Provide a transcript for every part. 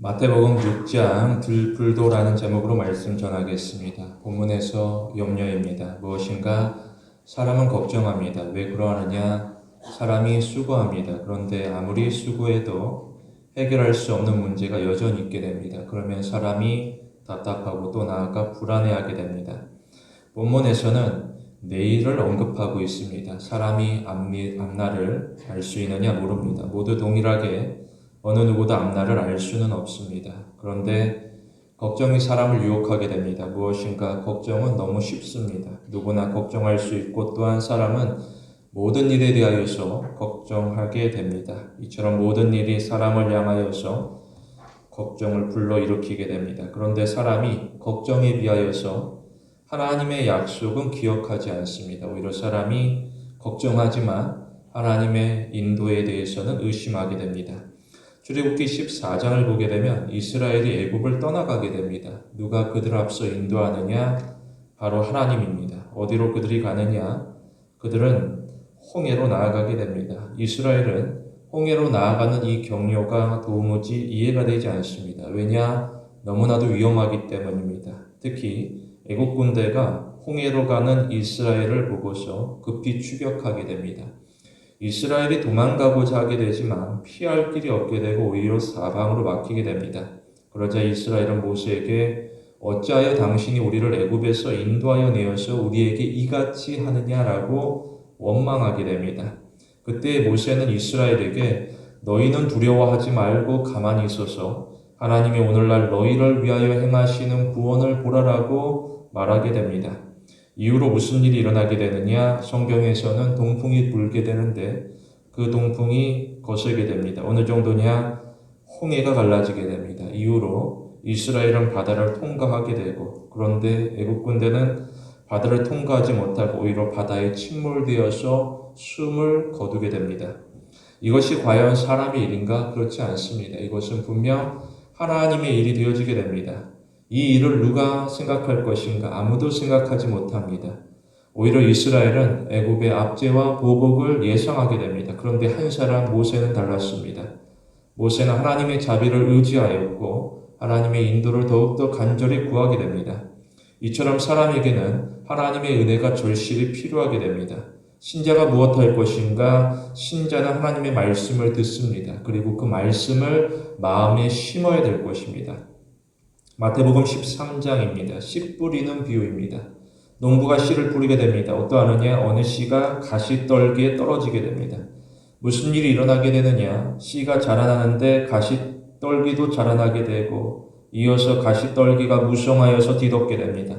마태복음 6장 들불도라는 제목으로 말씀 전하겠습니다. 본문에서 염려입니다. 무엇인가 사람은 걱정합니다. 왜 그러하느냐? 사람이 수고합니다. 그런데 아무리 수고해도 해결할 수 없는 문제가 여전히 있게 됩니다. 그러면 사람이 답답하고 또 나아가 불안해하게 됩니다. 본문에서는 내일을 언급하고 있습니다. 사람이 앞날을 알 수 있느냐 모릅니다. 모두 동일하게 어느 누구도 앞날을 알 수는 없습니다. 그런데 걱정이 사람을 유혹하게 됩니다. 무엇인가 걱정은 너무 쉽습니다. 누구나 걱정할 수 있고 또한 사람은 모든 일에 대하여서 걱정하게 됩니다. 이처럼 모든 일이 사람을 향하여서 걱정을 불러일으키게 됩니다. 그런데 사람이 걱정에 비하여서 하나님의 약속은 기억하지 않습니다. 오히려 사람이 걱정하지만 하나님의 인도에 대해서는 의심하게 됩니다. 출애굽기 14장을 보게 되면 이스라엘이 애굽을 떠나가게 됩니다. 누가 그들 앞서 인도하느냐? 바로 하나님입니다. 어디로 그들이 가느냐? 그들은 홍해로 나아가게 됩니다. 이스라엘은 홍해로 나아가는 이 경로가 도무지 이해가 되지 않습니다. 왜냐? 너무나도 위험하기 때문입니다. 특히 애국 군대가 홍해로 가는 이스라엘을 보고서 급히 추격하게 됩니다. 이스라엘이 도망가고자 하게 되지만 피할 길이 없게 되고 오히려 사방으로 막히게 됩니다. 그러자 이스라엘은 모세에게 어찌하여 당신이 우리를 애굽에서 인도하여 내어서 우리에게 이같이 하느냐라고 원망하게 됩니다. 그때 모세는 이스라엘에게 너희는 두려워하지 말고 가만히 있어서 하나님이 오늘날 너희를 위하여 행하시는 구원을 보라라고 말하게 됩니다. 이후로 무슨 일이 일어나게 되느냐? 성경에서는 동풍이 불게 되는데 그 동풍이 거세게 됩니다. 어느 정도냐? 홍해가 갈라지게 됩니다. 이후로 이스라엘은 바다를 통과하게 되고 그런데 애국 군대는 바다를 통과하지 못하고 오히려 바다에 침몰되어서 숨을 거두게 됩니다. 이것이 과연 사람의 일인가? 그렇지 않습니다. 이것은 분명 하나님의 일이 되어지게 됩니다. 이 일을 누가 생각할 것인가? 아무도 생각하지 못합니다. 오히려 이스라엘은 애굽의 압제와 보복을 예상하게 됩니다. 그런데 한 사람 모세는 달랐습니다. 모세는 하나님의 자비를 의지하였고 하나님의 인도를 더욱더 간절히 구하게 됩니다. 이처럼 사람에게는 하나님의 은혜가 절실히 필요하게 됩니다. 신자가 무엇할 것인가? 신자는 하나님의 말씀을 듣습니다. 그리고 그 말씀을 마음에 심어야 될 것입니다. 마태복음 13장입니다. 씨 뿌리는 비유입니다. 농부가 씨를 뿌리게 됩니다. 어떠하느냐? 어느 씨가 가시떨기에 떨어지게 됩니다. 무슨 일이 일어나게 되느냐? 씨가 자라나는데 가시떨기도 자라나게 되고 이어서 가시떨기가 무성하여서 뒤덮게 됩니다.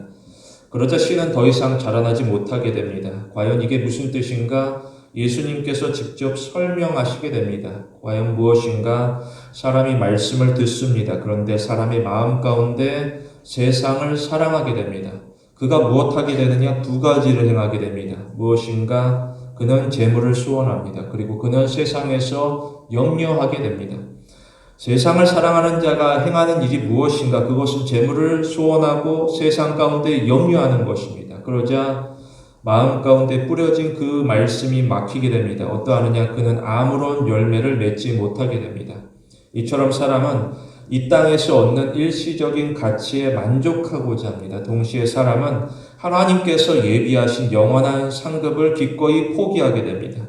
그러자 씨는 더 이상 자라나지 못하게 됩니다. 과연 이게 무슨 뜻인가? 예수님께서 직접 설명하시게 됩니다. 과연 무엇인가? 사람이 말씀을 듣습니다. 그런데 사람의 마음 가운데 세상을 사랑하게 됩니다. 그가 무엇하게 되느냐? 두 가지를 행하게 됩니다. 무엇인가? 그는 재물을 수원합니다. 그리고 그는 세상에서 염려하게 됩니다. 세상을 사랑하는 자가 행하는 일이 무엇인가? 그것은 재물을 소원하고 세상 가운데 염려하는 것입니다. 그러자 마음 가운데 뿌려진 그 말씀이 막히게 됩니다. 어떠하느냐? 그는 아무런 열매를 맺지 못하게 됩니다. 이처럼 사람은 이 땅에서 얻는 일시적인 가치에 만족하고자 합니다. 동시에 사람은 하나님께서 예비하신 영원한 상급을 기꺼이 포기하게 됩니다.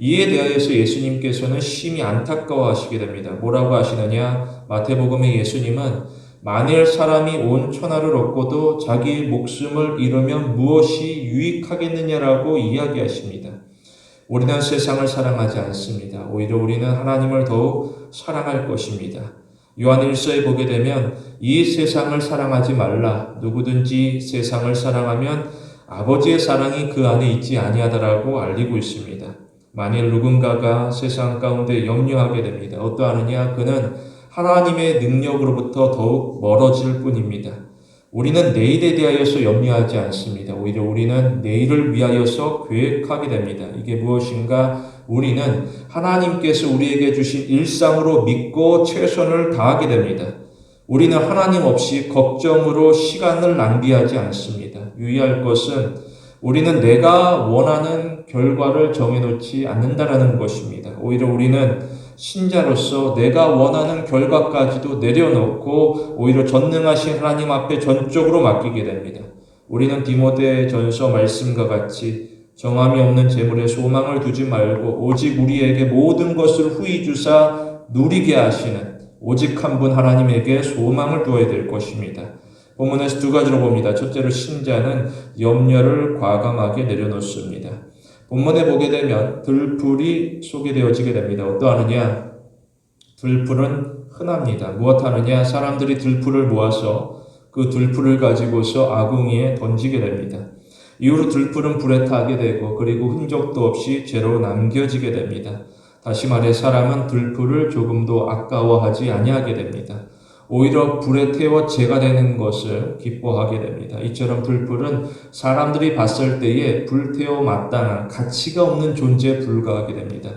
이에 대하여서 예수님께서는 심히 안타까워하시게 됩니다. 뭐라고 하시느냐? 마태복음의 예수님은 만일 사람이 온 천하를 얻고도 자기 목숨을 잃으면 무엇이 유익하겠느냐라고 이야기하십니다. 우리는 세상을 사랑하지 않습니다. 오히려 우리는 하나님을 더욱 사랑할 것입니다. 요한 1서에 보게 되면 이 세상을 사랑하지 말라. 누구든지 세상을 사랑하면 아버지의 사랑이 그 안에 있지 아니하다라고 알리고 있습니다. 만일 누군가가 세상 가운데 염려하게 됩니다. 어떠하느냐? 그는 하나님의 능력으로부터 더욱 멀어질 뿐입니다. 우리는 내일에 대하여서 염려하지 않습니다. 오히려 우리는 내일을 위하여서 계획하게 됩니다. 이게 무엇인가? 우리는 하나님께서 우리에게 주신 일상으로 믿고 최선을 다하게 됩니다. 우리는 하나님 없이 걱정으로 시간을 낭비하지 않습니다. 유의할 것은 우리는 내가 원하는 결과를 정해놓지 않는다라는 것입니다. 오히려 우리는 신자로서 내가 원하는 결과까지도 내려놓고 오히려 전능하신 하나님 앞에 전적으로 맡기게 됩니다. 우리는 디모데 전서 말씀과 같이 정함이 없는 재물에 소망을 두지 말고 오직 우리에게 모든 것을 후히 주사 누리게 하시는 오직 한 분 하나님에게 소망을 두어야 될 것입니다. 본문에서 두 가지로 봅니다. 첫째로 신자는 염려를 과감하게 내려놓습니다. 본문에 보게 되면 들풀이 소개되어지게 됩니다. 어떠하느냐? 들풀은 흔합니다. 무엇 하느냐? 사람들이 들풀을 모아서 그 들풀을 가지고서 아궁이에 던지게 됩니다. 이후로 들풀은 불에 타게 되고 그리고 흔적도 없이 죄로 남겨지게 됩니다. 다시 말해 사람은 들풀을 조금도 아까워하지 아니하게 됩니다. 오히려 불에 태워 죄가 되는 것을 기뻐하게 됩니다. 이처럼 들불은 사람들이 봤을 때에 불태워 마땅한 가치가 없는 존재에 불과하게 됩니다.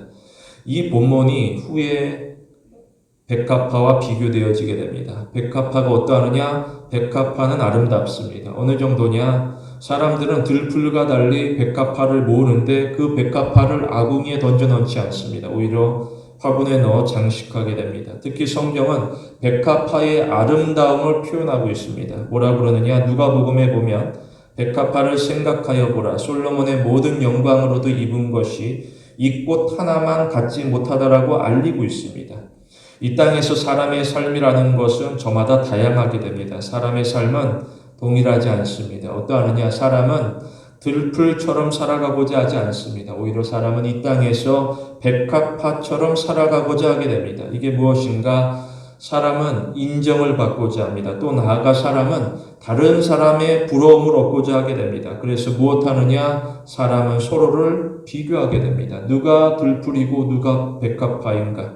이 본문이 후에 백합화와 비교되어지게 됩니다. 백합화가 어떠하느냐? 백합화는 아름답습니다. 어느 정도냐? 사람들은 들풀과 달리 백합화를 모으는데 그 백합화를 아궁이에 던져 넣지 않습니다. 오히려 화분에 넣어 장식하게 됩니다. 특히 성경은 백합화의 아름다움을 표현하고 있습니다. 뭐라 그러느냐? 누가복음에 보면 백합화를 생각하여 보라. 솔로몬의 모든 영광으로도 입은 것이 이 꽃 하나만 갖지 못하다라고 알리고 있습니다. 이 땅에서 사람의 삶이라는 것은 저마다 다양하게 됩니다. 사람의 삶은 동일하지 않습니다. 어떠하느냐? 사람은 들풀처럼 살아가고자 하지 않습니다. 오히려 사람은 이 땅에서 백합화처럼 살아가고자 하게 됩니다. 이게 무엇인가? 사람은 인정을 받고자 합니다. 또 나아가 사람은 다른 사람의 부러움을 얻고자 하게 됩니다. 그래서 무엇 하느냐? 사람은 서로를 비교하게 됩니다. 누가 들풀이고 누가 백합화인가?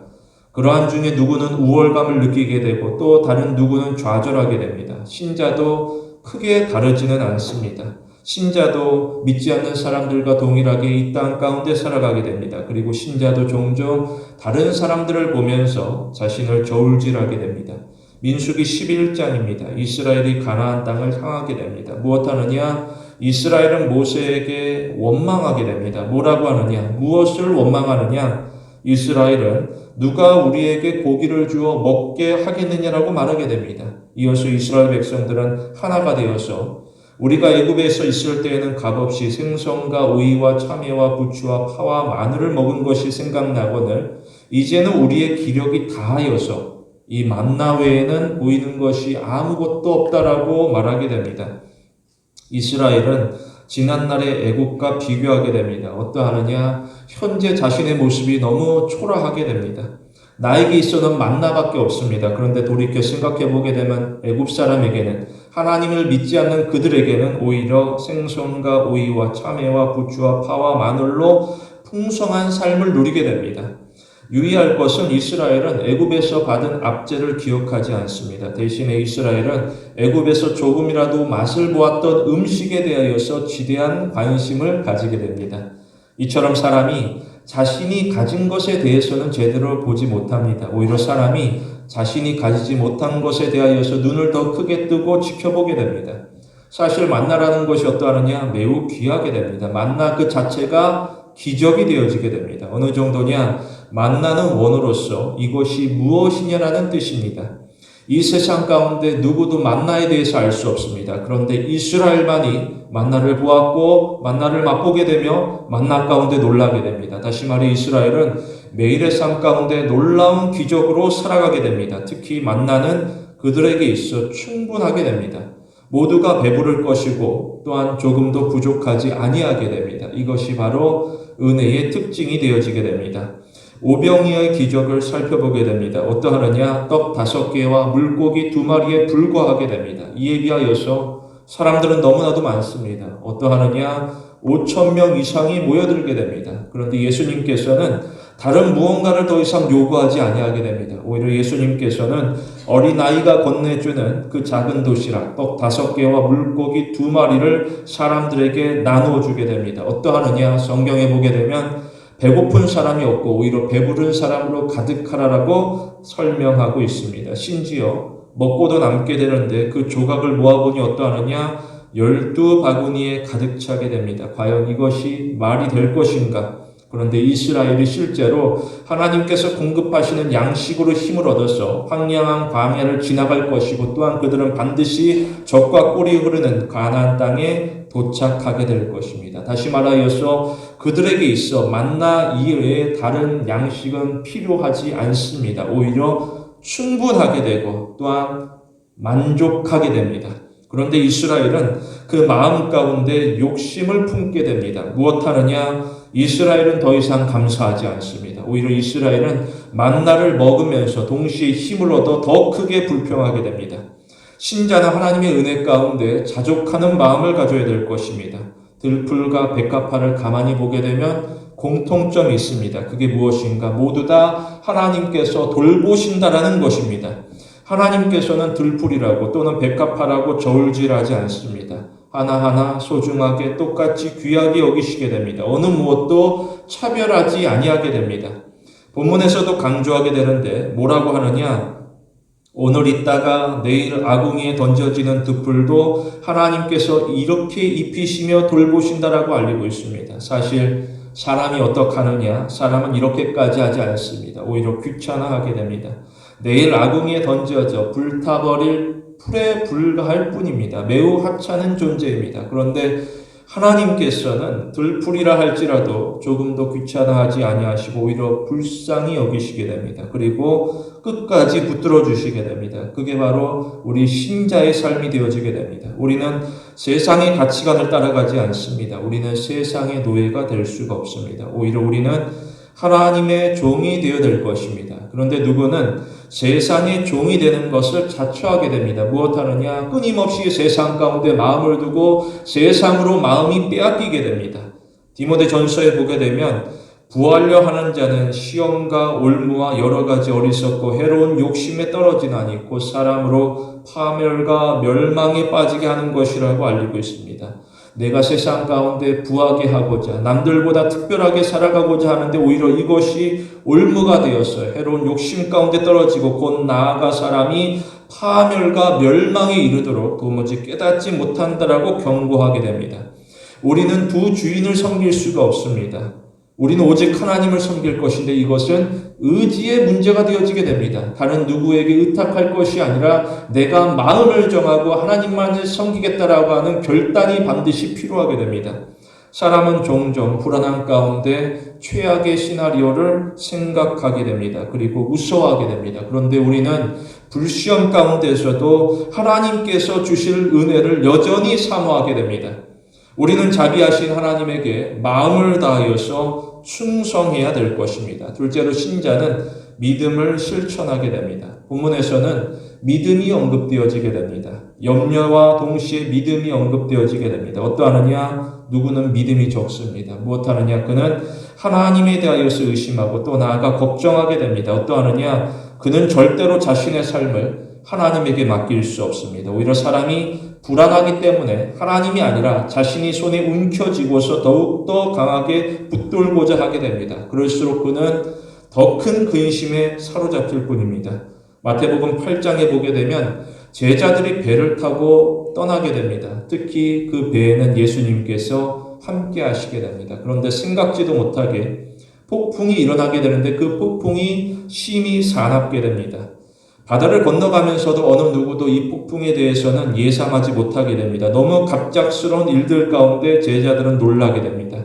그러한 중에 누구는 우월감을 느끼게 되고 또 다른 누구는 좌절하게 됩니다. 신자도 크게 다르지는 않습니다. 신자도 믿지 않는 사람들과 동일하게 이 땅 가운데 살아가게 됩니다. 그리고 신자도 종종 다른 사람들을 보면서 자신을 저울질하게 됩니다. 민수기 11장입니다. 이스라엘이 가나안 땅을 향하게 됩니다. 무엇 하느냐? 이스라엘은 모세에게 원망하게 됩니다. 뭐라고 하느냐? 무엇을 원망하느냐? 이스라엘은 누가 우리에게 고기를 주어 먹게 하겠느냐라고 말하게 됩니다. 이어서 이스라엘 백성들은 하나가 되어서 우리가 애굽에서 있을 때에는 값없이 생선과 오이와 참외와 부추와 파와 마늘을 먹은 것이 생각나거늘 이제는 우리의 기력이 다하여서 이 만나 외에는 보이는 것이 아무것도 없다라고 말하게 됩니다. 이스라엘은 지난날의 애국과 비교하게 됩니다. 어떠하느냐? 현재 자신의 모습이 너무 초라하게 됩니다. 나에게 있어는 만나밖에 없습니다. 그런데 돌이켜 생각해 보게 되면 애굽 사람에게는 하나님을 믿지 않는 그들에게는 오히려 생선과 오이와 참외와 부추와 파와 마늘로 풍성한 삶을 누리게 됩니다. 유의할 것은 이스라엘은 애굽에서 받은 압제를 기억하지 않습니다. 대신에 이스라엘은 애굽에서 조금이라도 맛을 보았던 음식에 대하여서 지대한 관심을 가지게 됩니다. 이처럼 사람이 자신이 가진 것에 대해서는 제대로 보지 못합니다. 오히려 사람이 자신이 가지지 못한 것에 대하여서 눈을 더 크게 뜨고 지켜보게 됩니다. 사실 만나라는 것이 어떠하느냐? 매우 귀하게 됩니다. 만나 그 자체가 기적이 되어지게 됩니다. 어느 정도냐? 만나는 원으로서 이것이 무엇이냐라는 뜻입니다. 이 세상 가운데 누구도 만나에 대해서 알 수 없습니다. 그런데 이스라엘만이 만나를 보았고 만나를 맛보게 되며 만나 가운데 놀라게 됩니다. 다시 말해 이스라엘은 매일의 삶 가운데 놀라운 기적으로 살아가게 됩니다. 특히 만나는 그들에게 있어 충분하게 됩니다. 모두가 배부를 것이고 또한 조금도 부족하지 아니하게 됩니다. 이것이 바로 은혜의 특징이 되어지게 됩니다. 오병이의 기적을 살펴보게 됩니다. 어떠하느냐? 떡 다섯 개와 물고기 두 마리에 불과하게 됩니다. 이에 비하여서 사람들은 너무나도 많습니다. 어떠하느냐? 5천 명 이상이 모여들게 됩니다. 그런데 예수님께서는 다른 무언가를 더 이상 요구하지 아니하게 됩니다. 오히려 예수님께서는 어린아이가 건네주는 그 작은 도시락, 떡 다섯 개와 물고기 두 마리를 사람들에게 나누어 주게 됩니다. 어떠하느냐? 성경에 보게 되면 배고픈 사람이 없고 오히려 배부른 사람으로 가득하라라고 설명하고 있습니다. 심지어 먹고도 남게 되는데 그 조각을 모아보니 어떠하느냐? 열두 바구니에 가득 차게 됩니다. 과연 이것이 말이 될 것인가? 그런데 이스라엘이 실제로 하나님께서 공급하시는 양식으로 힘을 얻어서 황량한 광야를 지나갈 것이고 또한 그들은 반드시 적과 꿀이 흐르는 가나안 땅에 도착하게 될 것입니다. 다시 말하여서 그들에게 있어 만나 이외에 다른 양식은 필요하지 않습니다. 오히려 충분하게 되고 또한 만족하게 됩니다. 그런데 이스라엘은 그 마음 가운데 욕심을 품게 됩니다. 무엇 하느냐? 이스라엘은 더 이상 감사하지 않습니다. 오히려 이스라엘은 만나를 먹으면서 동시에 힘을 얻어 더 크게 불평하게 됩니다. 신자는 하나님의 은혜 가운데 자족하는 마음을 가져야 될 것입니다. 들풀과 백합화를 가만히 보게 되면 공통점이 있습니다. 그게 무엇인가? 모두 다 하나님께서 돌보신다라는 것입니다. 하나님께서는 들풀이라고 또는 백합화라고 저울질하지 않습니다. 하나하나 소중하게 똑같이 귀하게 여기시게 됩니다. 어느 무엇도 차별하지 아니하게 됩니다. 본문에서도 강조하게 되는데 뭐라고 하느냐? 오늘 있다가 내일 아궁이에 던져지는 득불도 하나님께서 이렇게 입히시며 돌보신다라고 알리고 있습니다. 사실 사람이 어떻게 하느냐? 사람은 이렇게까지 하지 않습니다. 오히려 귀찮아하게 됩니다. 내일 아궁이에 던져져 불타버릴 풀에 불과할 뿐입니다. 매우 하찮은 존재입니다. 그런데 하나님께서는 들풀이라 할지라도 조금도 귀찮아하지 아니하시고 오히려 불쌍히 여기시게 됩니다. 그리고 끝까지 붙들어 주시게 됩니다. 그게 바로 우리 신자의 삶이 되어지게 됩니다. 우리는 세상의 가치관을 따라가지 않습니다. 우리는 세상의 노예가 될 수가 없습니다. 오히려 우리는 하나님의 종이 되어야 될 것입니다. 그런데 누구는 세상의 종이 되는 것을 자초하게 됩니다. 무엇하느냐? 끊임없이 세상 가운데 마음을 두고 세상으로 마음이 빼앗기게 됩니다. 디모데 전서에 보게 되면 부하려 하는 자는 시험과 올무와 여러 가지 어리석고 해로운 욕심에 떨어지나니 곧 사람으로 파멸과 멸망에 빠지게 하는 것이라고 알리고 있습니다. 내가 세상 가운데 부하게 하고자 남들보다 특별하게 살아가고자 하는데 오히려 이것이 올무가 되어서 해로운 욕심 가운데 떨어지고 곧 나아가 사람이 파멸과 멸망에 이르도록 도무지 깨닫지 못한다라고 경고하게 됩니다. 우리는 두 주인을 섬길 수가 없습니다. 우리는 오직 하나님을 섬길 것인데 이것은 의지의 문제가 되어지게 됩니다. 다른 누구에게 의탁할 것이 아니라 내가 마음을 정하고 하나님만을 섬기겠다라고 하는 결단이 반드시 필요하게 됩니다. 사람은 종종 불안한 가운데 최악의 시나리오를 생각하게 됩니다. 그리고 무서워하게 됩니다. 그런데 우리는 불시험 가운데서도 하나님께서 주실 은혜를 여전히 사모하게 됩니다. 우리는 자비하신 하나님에게 마음을 다하여서 충성해야 될 것입니다. 둘째로 신자는 믿음을 실천하게 됩니다. 본문에서는 믿음이 언급되어지게 됩니다. 염려와 동시에 믿음이 언급되어지게 됩니다. 어떠하느냐? 누구는 믿음이 적습니다. 무엇하느냐? 그는 하나님에 대하여서 의심하고 또 나아가 걱정하게 됩니다. 어떠하느냐? 그는 절대로 자신의 삶을 하나님에게 맡길 수 없습니다. 오히려 사람이 불안하기 때문에 하나님이 아니라 자신이 손에 움켜쥐고서 더욱더 강하게 붙들고자 하게 됩니다. 그럴수록 그는 더 큰 근심에 사로잡힐 뿐입니다. 마태복음 8장에 보게 되면 제자들이 배를 타고 떠나게 됩니다. 특히 그 배에는 예수님께서 함께 하시게 됩니다. 그런데 생각지도 못하게 폭풍이 일어나게 되는데 그 폭풍이 심히 사납게 됩니다. 바다를 건너가면서도 어느 누구도 이 폭풍에 대해서는 예상하지 못하게 됩니다. 너무 갑작스러운 일들 가운데 제자들은 놀라게 됩니다.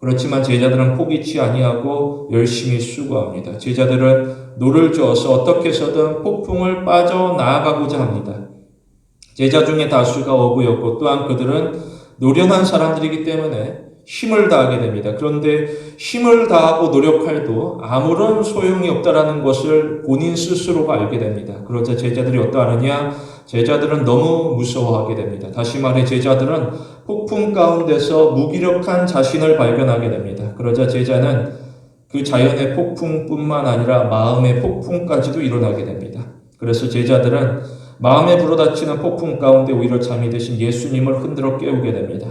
그렇지만 제자들은 포기치 아니하고 열심히 수고합니다. 제자들은 노를 저어서 어떻게 해서든 폭풍을 빠져나가고자 합니다. 제자 중에 다수가 어부였고 또한 그들은 노련한 사람들이기 때문에 힘을 다하게 됩니다. 그런데 힘을 다하고 노력할도 아무런 소용이 없다라는 것을 본인 스스로가 알게 됩니다. 그러자 제자들이 어떠하느냐? 제자들은 너무 무서워하게 됩니다. 다시 말해 제자들은 폭풍 가운데서 무기력한 자신을 발견하게 됩니다. 그러자 제자는 그 자연의 폭풍뿐만 아니라 마음의 폭풍까지도 일어나게 됩니다. 그래서 제자들은 마음에 불어닥치는 폭풍 가운데 오히려 잠이 드신 예수님을 흔들어 깨우게 됩니다.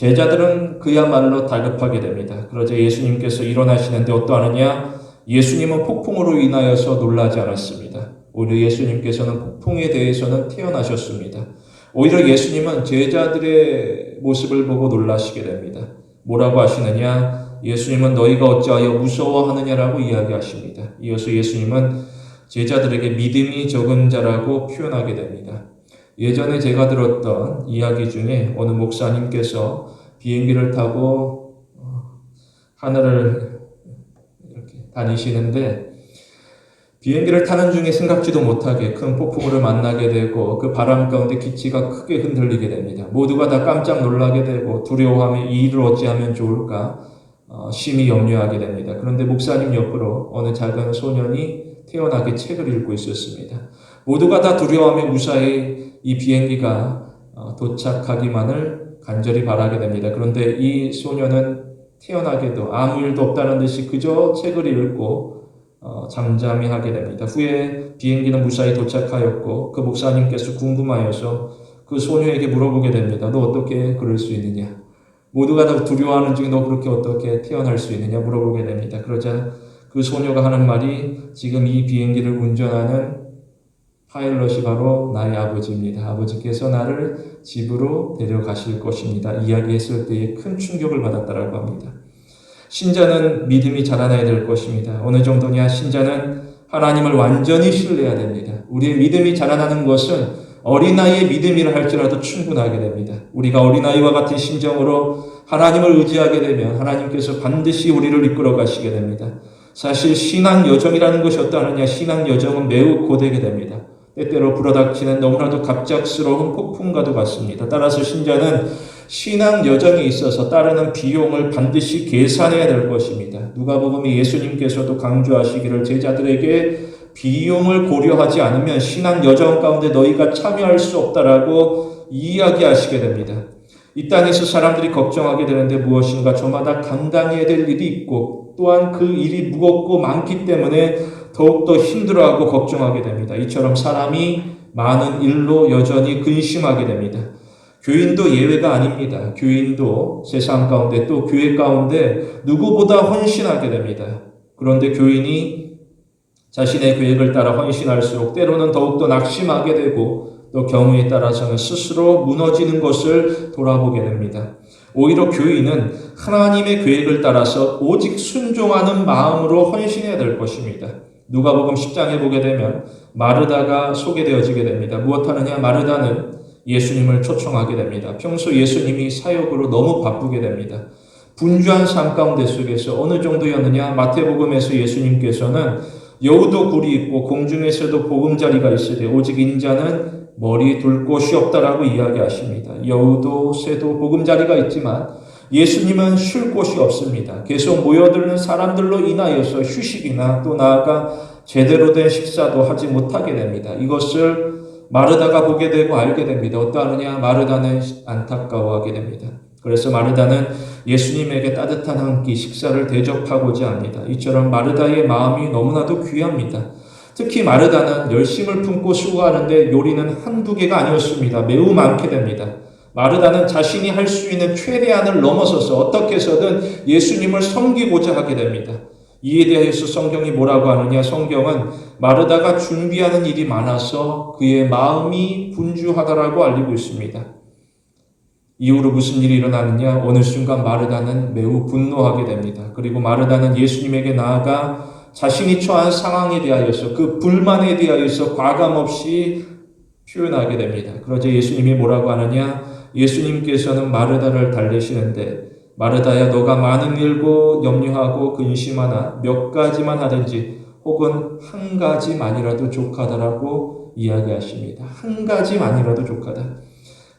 제자들은 그야말로 다급하게 됩니다. 그러자 예수님께서 일어나시는데 어떠하느냐? 예수님은 폭풍으로 인하여서 놀라지 않았습니다. 오히려 예수님께서는 폭풍에 대해서는 태어나셨습니다. 오히려 예수님은 제자들의 모습을 보고 놀라시게 됩니다. 뭐라고 하시느냐? 예수님은 너희가 어찌하여 무서워하느냐라고 이야기하십니다. 이어서 예수님은 제자들에게 믿음이 적은 자라고 표현하게 됩니다. 예전에 제가 들었던 이야기 중에 어느 목사님께서 비행기를 타고 어, 하늘을 이렇게 다니시는데 비행기를 타는 중에 생각지도 못하게 큰 폭풍우를 만나게 되고 그 바람 가운데 기치가 크게 흔들리게 됩니다. 모두가 다 깜짝 놀라게 되고 두려워하며 이 일을 어찌하면 좋을까 어, 심히 염려하게 됩니다. 그런데 목사님 옆으로 어느 작은 소년이 태어나게 책을 읽고 있었습니다. 모두가 다 두려워하며 무사히 이 비행기가 어, 도착하기만을 간절히 바라게 됩니다. 그런데 이 소년은 태어나게도 아무 일도 없다는 듯이 그저 책을 읽고 어, 잠잠히 하게 됩니다. 후에 비행기는 무사히 도착하였고 그 목사님께서 궁금하여서 그 소녀에게 물어보게 됩니다. 너 어떻게 그럴 수 있느냐? 모두가 다 두려워하는 중에 너 그렇게 어떻게 태어날 수 있느냐 물어보게 됩니다. 그러자 그 소녀가 하는 말이 지금 이 비행기를 운전하는 파일럿이 바로 나의 아버지입니다. 아버지께서 나를 집으로 데려가실 것입니다. 이야기했을 때에 큰 충격을 받았다라고 합니다. 신자는 믿음이 자라나야 될 것입니다. 어느 정도냐? 신자는 하나님을 완전히 신뢰해야 됩니다. 우리의 믿음이 자라나는 것은 어린아이의 믿음이라 할지라도 충분하게 됩니다. 우리가 어린아이와 같은 심정으로 하나님을 의지하게 되면 하나님께서 반드시 우리를 이끌어 가시게 됩니다. 사실 신앙 여정이라는 것이 어떠하느냐? 신앙 여정은 매우 고되게 됩니다. 때때로 불어닥치는 너무나도 갑작스러운 폭풍과도 같습니다. 따라서 신자는 신앙 여정에 있어서 따르는 비용을 반드시 계산해야 될 것입니다. 누가복음이 예수님께서도 강조하시기를 제자들에게 비용을 고려하지 않으면 신앙 여정 가운데 너희가 참여할 수 없다라고 이야기하시게 됩니다. 이 땅에서 사람들이 걱정하게 되는데 무엇인가 저마다 감당해야 될 일이 있고 또한 그 일이 무겁고 많기 때문에 더욱더 힘들어하고 걱정하게 됩니다. 이처럼 사람이 많은 일로 여전히 근심하게 됩니다. 교인도 예외가 아닙니다. 교인도 세상 가운데 또 교회 가운데 누구보다 헌신하게 됩니다. 그런데 교인이 자신의 계획을 따라 헌신할수록 때로는 더욱더 낙심하게 되고 또 경우에 따라서는 스스로 무너지는 것을 돌아보게 됩니다. 오히려 교인은 하나님의 계획을 따라서 오직 순종하는 마음으로 헌신해야 될 것입니다. 누가복음 10장에 보게 되면 마르다가 소개되어지게 됩니다. 무엇하느냐? 마르다는 예수님을 초청하게 됩니다. 평소 예수님이 사역으로 너무 바쁘게 됩니다. 분주한 삶 가운데 속에서 어느 정도였느냐? 마태복음에서 예수님께서는 여우도 굴이 있고 공중에서도 보금자리가 있으되 오직 인자는 머리 둘 곳이 없다라고 이야기하십니다. 여우도 새도 보금자리가 있지만 예수님은 쉴 곳이 없습니다. 계속 모여드는 사람들로 인하여서 휴식이나 또 나아가 제대로 된 식사도 하지 못하게 됩니다. 이것을 마르다가 보게 되고 알게 됩니다. 어떠하느냐? 마르다는 안타까워하게 됩니다. 그래서 마르다는 예수님에게 따뜻한 한 끼 식사를 대접하고자 합니다. 이처럼 마르다의 마음이 너무나도 귀합니다. 특히 마르다는 열심을 품고 수고하는데 요리는 한두 개가 아니었습니다. 매우 많게 됩니다. 마르다는 자신이 할 수 있는 최대한을 넘어서서 어떻게 해서든 예수님을 섬기고자 하게 됩니다. 이에 대해서 성경이 뭐라고 하느냐? 성경은 마르다가 준비하는 일이 많아서 그의 마음이 분주하다라고 알리고 있습니다. 이후로 무슨 일이 일어나느냐? 어느 순간 마르다는 매우 분노하게 됩니다. 그리고 마르다는 예수님에게 나아가 자신이 처한 상황에 대하여서 그 불만에 대하여서 과감 없이 표현하게 됩니다. 그러자 예수님이 뭐라고 하느냐? 예수님께서는 마르다를 달래시는데 마르다야 너가 많은 일고 염려하고 근심하나 몇 가지만 하든지 혹은 한 가지만이라도 족하다라고 이야기하십니다. 한 가지만이라도 족하다.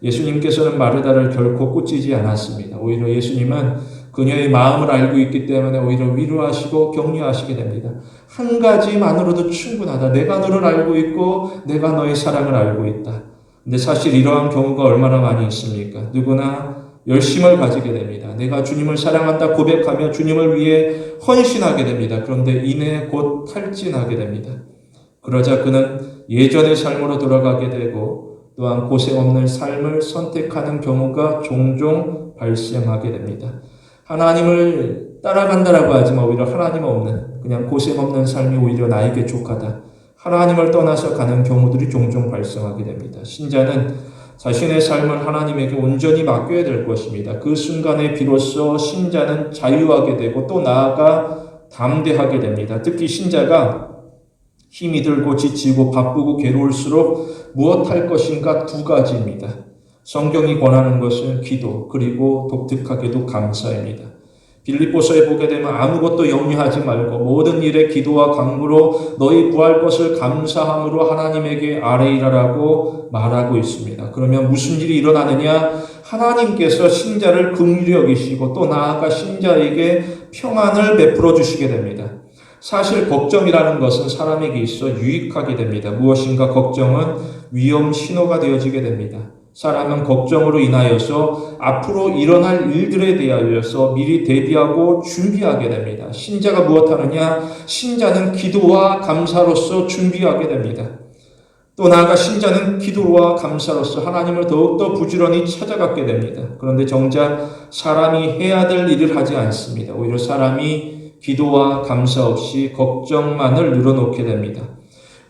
예수님께서는 마르다를 결코 꽂히지 않았습니다. 오히려 예수님은 그녀의 마음을 알고 있기 때문에 오히려 위로하시고 격려하시게 됩니다. 한 가지만으로도 충분하다. 내가 너를 알고 있고 내가 너의 사랑을 알고 있다. 근데 사실 이러한 경우가 얼마나 많이 있습니까? 누구나 열심을 가지게 됩니다. 내가 주님을 사랑한다 고백하며 주님을 위해 헌신하게 됩니다. 그런데 이내 곧 탈진하게 됩니다. 그러자 그는 예전의 삶으로 돌아가게 되고 또한 고생 없는 삶을 선택하는 경우가 종종 발생하게 됩니다. 하나님을 따라간다라고 하지만 오히려 하나님 없는 그냥 고생 없는 삶이 오히려 나에게 족하다. 하나님을 떠나서 가는 경우들이 종종 발생하게 됩니다. 신자는 자신의 삶을 하나님에게 온전히 맡겨야 될 것입니다. 그 순간에 비로소 신자는 자유하게 되고 또 나아가 담대하게 됩니다. 특히 신자가 힘이 들고 지치고 바쁘고 괴로울수록 무엇 할 것인가 두 가지입니다. 성경이 권하는 것은 기도 그리고 독특하게도 감사입니다. 빌립보서에 보게 되면 아무것도 염려하지 말고 모든 일에 기도와 강구로 너희 구할 것을 감사함으로 하나님에게 아뢰이라라고 말하고 있습니다. 그러면 무슨 일이 일어나느냐? 하나님께서 신자를 긍휼히 여기시고 또 나아가 신자에게 평안을 베풀어 주시게 됩니다. 사실 걱정이라는 것은 사람에게 있어 유익하게 됩니다. 무엇인가 걱정은 위험 신호가 되어지게 됩니다. 사람은 걱정으로 인하여서 앞으로 일어날 일들에 대하여서 미리 대비하고 준비하게 됩니다. 신자가 무엇하느냐? 신자는 기도와 감사로서 준비하게 됩니다. 또 나아가 신자는 기도와 감사로서 하나님을 더욱더 부지런히 찾아가게 됩니다. 그런데 정작 사람이 해야 될 일을 하지 않습니다. 오히려 사람이 기도와 감사 없이 걱정만을 늘어놓게 됩니다.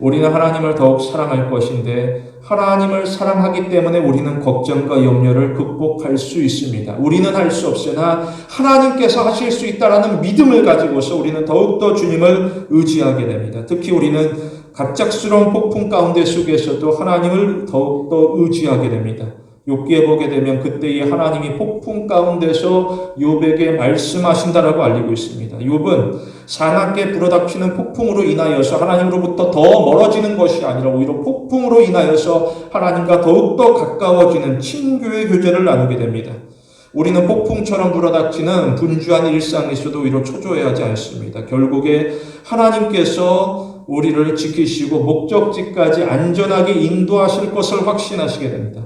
우리는 하나님을 더욱 사랑할 것인데 하나님을 사랑하기 때문에 우리는 걱정과 염려를 극복할 수 있습니다. 우리는 할 수 없으나 하나님께서 하실 수 있다라는 믿음을 가지고서 우리는 더욱더 주님을 의지하게 됩니다. 특히 우리는 갑작스러운 폭풍 가운데 속에서도 하나님을 더욱더 의지하게 됩니다. 욥기에 보게 되면 그때의 하나님이 폭풍 가운데서 욥에게 말씀하신다라고 알리고 있습니다. 욥은 사납게 불어닥치는 폭풍으로 인하여서 하나님으로부터 더 멀어지는 것이 아니라 오히려 폭풍으로 인하여서 하나님과 더욱더 가까워지는 친교의 교제를 나누게 됩니다. 우리는 폭풍처럼 불어닥치는 분주한 일상에서도 오히려 초조해 하지 않습니다. 결국에 하나님께서 우리를 지키시고 목적지까지 안전하게 인도하실 것을 확신하시게 됩니다.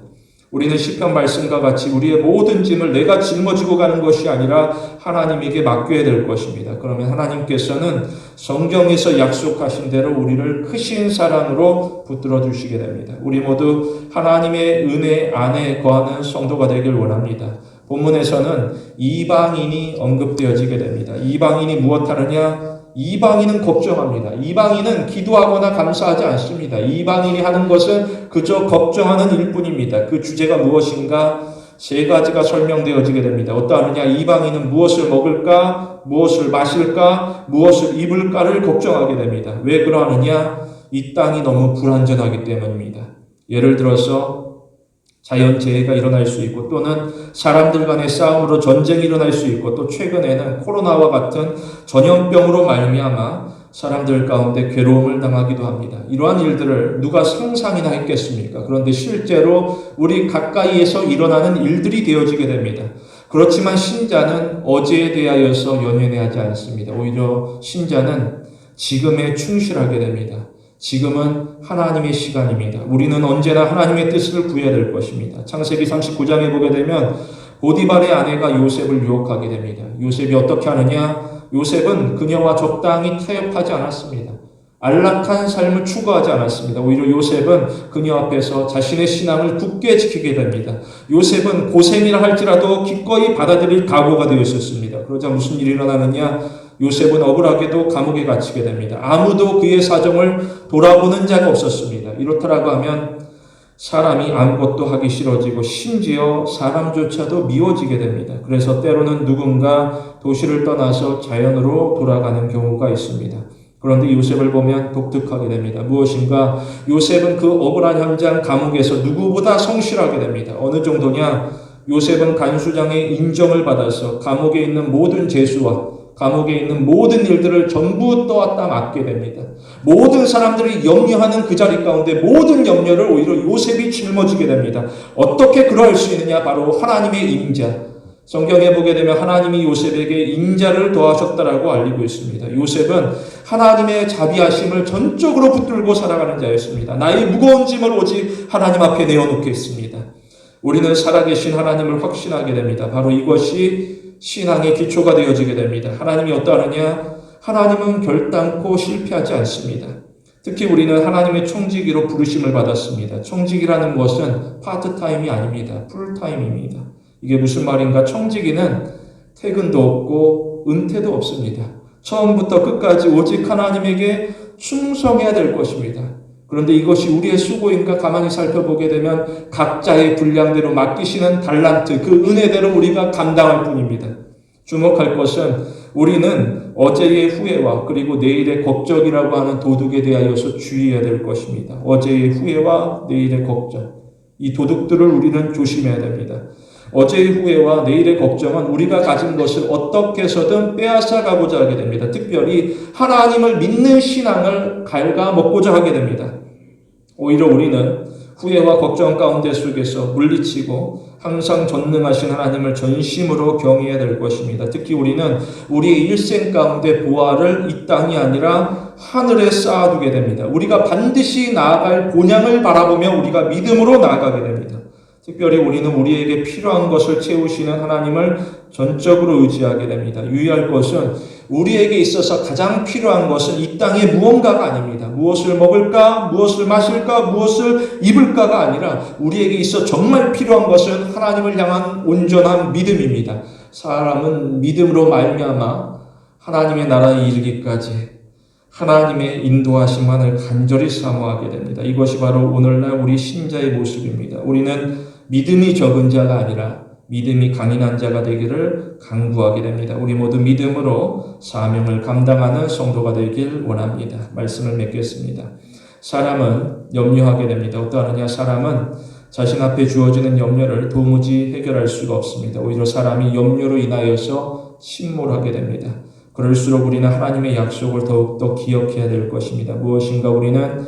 우리는 시편 말씀과 같이 우리의 모든 짐을 내가 짊어지고 가는 것이 아니라 하나님에게 맡겨야 될 것입니다. 그러면 하나님께서는 성경에서 약속하신 대로 우리를 크신 사랑으로 붙들어 주시게 됩니다. 우리 모두 하나님의 은혜 안에 거하는 성도가 되길 원합니다. 본문에서는 이방인이 언급되어지게 됩니다. 이방인이 무엇하느냐? 이방인은 걱정합니다. 이방인은 기도하거나 감사하지 않습니다. 이방인이 하는 것은 그저 걱정하는 일뿐입니다. 그 주제가 무엇인가? 세 가지가 설명되어지게 됩니다. 어떠하느냐? 이방인은 무엇을 먹을까? 무엇을 마실까? 무엇을 입을까를 걱정하게 됩니다. 왜 그러하느냐? 이 땅이 너무 불안전하기 때문입니다. 예를 들어서 자연재해가 일어날 수 있고 또는 사람들 간의 싸움으로 전쟁이 일어날 수 있고 또 최근에는 코로나와 같은 전염병으로 말미암아 사람들 가운데 괴로움을 당하기도 합니다. 이러한 일들을 누가 상상이나 했겠습니까? 그런데 실제로 우리 가까이에서 일어나는 일들이 되어지게 됩니다. 그렇지만 신자는 어제에 대하여서 연연해 하지 않습니다. 오히려 신자는 지금에 충실하게 됩니다. 지금은 하나님의 시간입니다. 우리는 언제나 하나님의 뜻을 구해야 될 것입니다. 창세기 39장에 보게 되면 보디발의 아내가 요셉을 유혹하게 됩니다. 요셉이 어떻게 하느냐? 요셉은 그녀와 적당히 타협하지 않았습니다. 안락한 삶을 추구하지 않았습니다. 오히려 요셉은 그녀 앞에서 자신의 신앙을 굳게 지키게 됩니다. 요셉은 고생이라 할지라도 기꺼이 받아들일 각오가 되어 있었습니다. 그러자 무슨 일이 일어나느냐? 요셉은 억울하게도 감옥에 갇히게 됩니다. 아무도 그의 사정을 돌아보는 자가 없었습니다. 이렇다라고 하면 사람이 아무것도 하기 싫어지고 심지어 사람조차도 미워지게 됩니다. 그래서 때로는 누군가 도시를 떠나서 자연으로 돌아가는 경우가 있습니다. 그런데 요셉을 보면 독특하게 됩니다. 무엇인가 요셉은 그 억울한 현장 감옥에서 누구보다 성실하게 됩니다. 어느 정도냐? 요셉은 간수장의 인정을 받아서 감옥에 있는 모든 죄수와 감옥에 있는 모든 일들을 전부 떠왔다 맡게 됩니다. 모든 사람들이 염려하는 그 자리 가운데 모든 염려를 오히려 요셉이 짊어지게 됩니다. 어떻게 그럴 수 있느냐? 바로 하나님의 임자. 성경에 보게 되면 하나님이 요셉에게 인자를 더하셨다라고 알리고 있습니다. 요셉은 하나님의 자비하심을 전적으로 붙들고 살아가는 자였습니다. 나의 무거운 짐을 오직 하나님 앞에 내어놓겠습니다. 우리는 살아계신 하나님을 확신하게 됩니다. 바로 이것이 신앙의 기초가 되어지게 됩니다. 하나님이 어떠하느냐? 하나님은 결단코 실패하지 않습니다. 특히 우리는 하나님의 총지기로 부르심을 받았습니다. 총지기라는 것은 파트타임이 아닙니다. 풀타임입니다. 이게 무슨 말인가? 총지기는 퇴근도 없고 은퇴도 없습니다. 처음부터 끝까지 오직 하나님에게 충성해야 될 것입니다. 그런데 이것이 우리의 수고인가 가만히 살펴보게 되면 각자의 분량대로 맡기시는 달란트, 그 은혜대로 우리가 감당할 뿐입니다. 주목할 것은 우리는 어제의 후회와 그리고 내일의 걱정이라고 하는 도둑에 대하여서 주의해야 될 것입니다. 어제의 후회와 내일의 걱정. 이 도둑들을 우리는 조심해야 됩니다. 어제의 후회와 내일의 걱정은 우리가 가진 것을 어떻게 해서든 빼앗아 가고자 하게 됩니다. 특별히 하나님을 믿는 신앙을 갉아먹고자 하게 됩니다. 오히려 우리는 후회와 걱정 가운데 속에서 물리치고 항상 전능하신 하나님을 전심으로 경외해야 될 것입니다. 특히 우리는 우리의 일생 가운데 보화를 이 땅이 아니라 하늘에 쌓아두게 됩니다. 우리가 반드시 나아갈 본향을 바라보며 우리가 믿음으로 나아가게 됩니다. 특별히 우리는 우리에게 필요한 것을 채우시는 하나님을 전적으로 의지하게 됩니다. 유의할 것은 우리에게 있어서 가장 필요한 것은 이 땅의 무언가가 아닙니다. 무엇을 먹을까, 무엇을 마실까, 무엇을 입을까가 아니라 우리에게 있어 정말 필요한 것은 하나님을 향한 온전한 믿음입니다. 사람은 믿음으로 말미암아 하나님의 나라에 이르기까지 하나님의 인도하심만을 간절히 사모하게 됩니다. 이것이 바로 오늘날 우리 신자의 모습입니다. 우리는 믿음이 적은 자가 아니라 믿음이 강인한 자가 되기를 강구하게 됩니다. 우리 모두 믿음으로 사명을 감당하는 성도가 되길 원합니다. 말씀을 맺겠습니다. 사람은 염려하게 됩니다. 어떠하느냐? 사람은 자신 앞에 주어지는 염려를 도무지 해결할 수가 없습니다. 오히려 사람이 염려로 인하여서 침몰하게 됩니다. 그럴수록 우리는 하나님의 약속을 더욱더 기억해야 될 것입니다. 무엇인가 우리는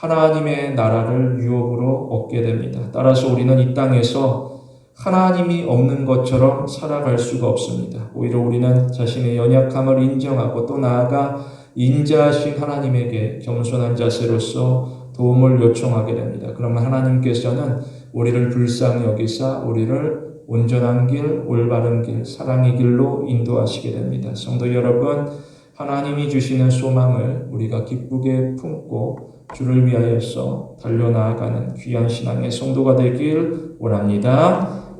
하나님의 나라를 유업으로 얻게 됩니다. 따라서 우리는 이 땅에서 하나님이 없는 것처럼 살아갈 수가 없습니다. 오히려 우리는 자신의 연약함을 인정하고 또 나아가 인자하신 하나님에게 겸손한 자세로서 도움을 요청하게 됩니다. 그러면 하나님께서는 우리를 불쌍히 여기사 우리를 온전한 길, 올바른 길, 사랑의 길로 인도하시게 됩니다. 성도 여러분, 하나님이 주시는 소망을 우리가 기쁘게 품고 주를 위하여서 달려나가는 귀한 신앙의 성도가 되길 원합니다.